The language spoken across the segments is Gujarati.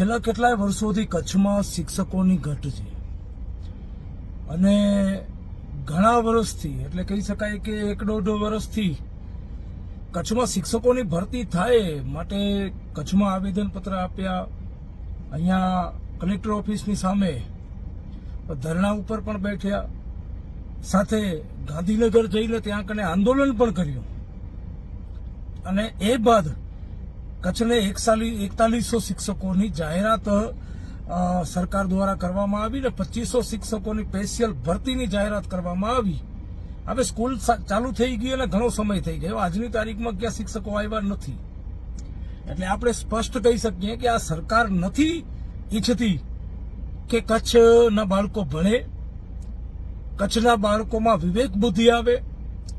છેલ્લા કેટલાય વર્ષોથી કચ્છમાં શિક્ષકોની ઘટ છે. અને ઘણા વર્ષથી, એટલે કહી શકાય કે એક દોઢ વર્ષથી કચ્છમાં શિક્ષકોની ભરતી થાય માટે કચ્છમાં આવેદનપત્ર આપ્યા. અહીંયા કલેક્ટર ઓફિસની સામે ધરણા ઉપર પણ બેઠ્યા. સાથે ગાંધીનગર જઈને ત્યાં કને આંદોલન પણ કર્યું. અને એ બાદ કચ્છને એકતાલીસો શિક્ષકોની જાહેરાત સરકાર દ્વારા કરવામાં આવી ને પચીસો શિક્ષકોની સ્પેશિયલ ભરતીની જાહેરાત કરવામાં આવી. હવે સ્કૂલ ચાલુ થઈ ગઈ અને ઘણો સમય થઈ ગયો. આજની તારીખમાં ક્યાં શિક્ષકો આવ્યા નથી. એટલે આપણે સ્પષ્ટ કહી શકીએ કે આ સરકાર નથી ઈચ્છતી કે કચ્છના બાળકો ભણે, કચ્છના બાળકોમાં વિવેક બુદ્ધિ આવે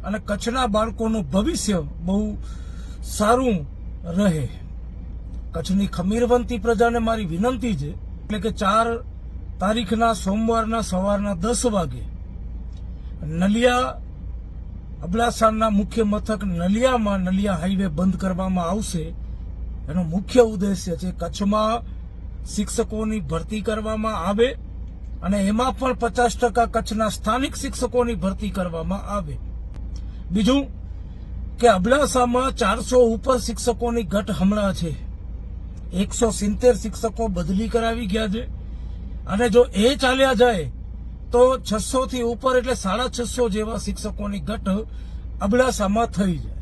અને કચ્છના બાળકોનું ભવિષ્ય બહુ સારું રહે. કચ્છની ખમીરવંતી પ્રજાને મારી વિનંતી છે, એટલે કે ચાર તારીખના સોમવારના સવારના દસ વાગે નલિયા અબડાસાના મુખ્ય મથક નલિયામાં નલિયા હાઈવે બંધ કરવામાં આવશે. એનો મુખ્ય ઉદ્દેશ્ય છે કચ્છમાં શિક્ષકોની ભરતી કરવામાં આવે અને એમાં પણ પચાસ ટકા કચ્છના સ્થાનિક શિક્ષકોની ભરતી કરવામાં આવે. બીજું કે અબડાસામાં ચારસો ઉપર શિક્ષકોની ઘટ હમણાં છે. એકસો સિત્તેર શિક્ષકો બદલી કરાવી ગયા છે. અને જો એ ચાલ્યા જાય, તો છસો થી ઉપર એટલે સાડા છસો જેવા શિક્ષકોની ઘટ અબડાસામાં થઈ જાય.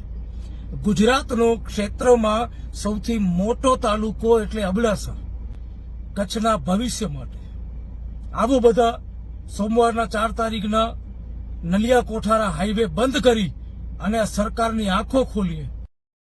ગુજરાતનો ક્ષેત્રમાં સૌથી મોટો તાલુકો એટલે અબડાસા. કચ્છના ભવિષ્ય માટે. આવો બધા સોમવારના ચાર તારીખના નલિયા કોઠારા હાઈવે બંધ કરી અને સરકારની આંખો ખોલીએ.